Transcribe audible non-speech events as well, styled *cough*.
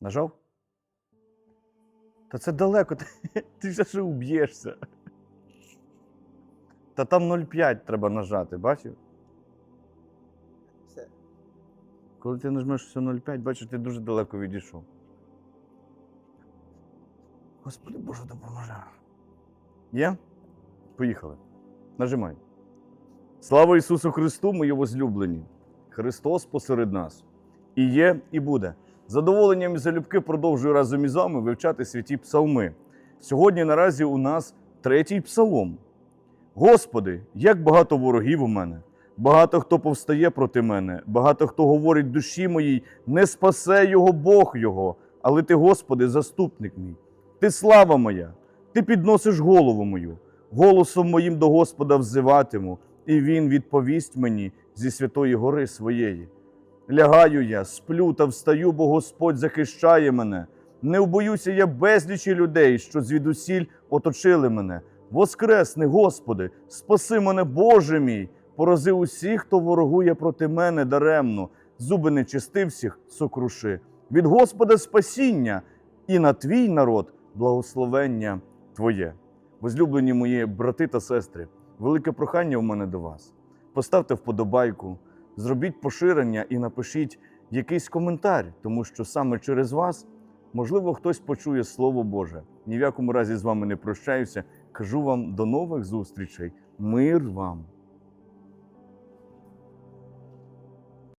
Нажав? Та це далеко, *laughs* ти, вже ще уб'єшся. Та там 0,5 треба нажати, бачив? Все. Коли ти нажмеш все 0,5, бачиш, ти дуже далеко відійшов. Господи Боже, допоможи. Є? Поїхали. Нажимай. Слава Ісусу Христу, мої возлюблені! Христос посеред нас. І є, і буде. Задоволенням і залюбки продовжую разом із вами вивчати святі псалми. Сьогодні наразі у нас третій псалом. Господи, як багато ворогів у мене, багато хто повстає проти мене, багато хто говорить душі моїй, не спасе його Бог його, але ти, Господи, заступник мій. Ти слава моя, ти підносиш голову мою, голосом моїм до Господа взиватиму, і Він відповість мені зі святої гори своєї. Лягаю я, сплю та встаю, бо Господь захищає мене. Не вбоюся я безлічі людей, що звідусіль оточили мене. Воскресни, Господи, спаси мене, Боже мій, порази усіх, хто ворогує проти мене даремно, зуби нечисти всіх сокруши. Від Господа спасіння і на твій народ благословення Твоє. Возлюблені мої брати та сестри, велике прохання у мене до вас. Поставте вподобайку, зробіть поширення і напишіть якийсь коментар, тому що саме через вас, можливо, хтось почує Слово Боже. Ні в якому разі з вами не прощаюся. Кажу вам до нових зустрічей. Мир вам!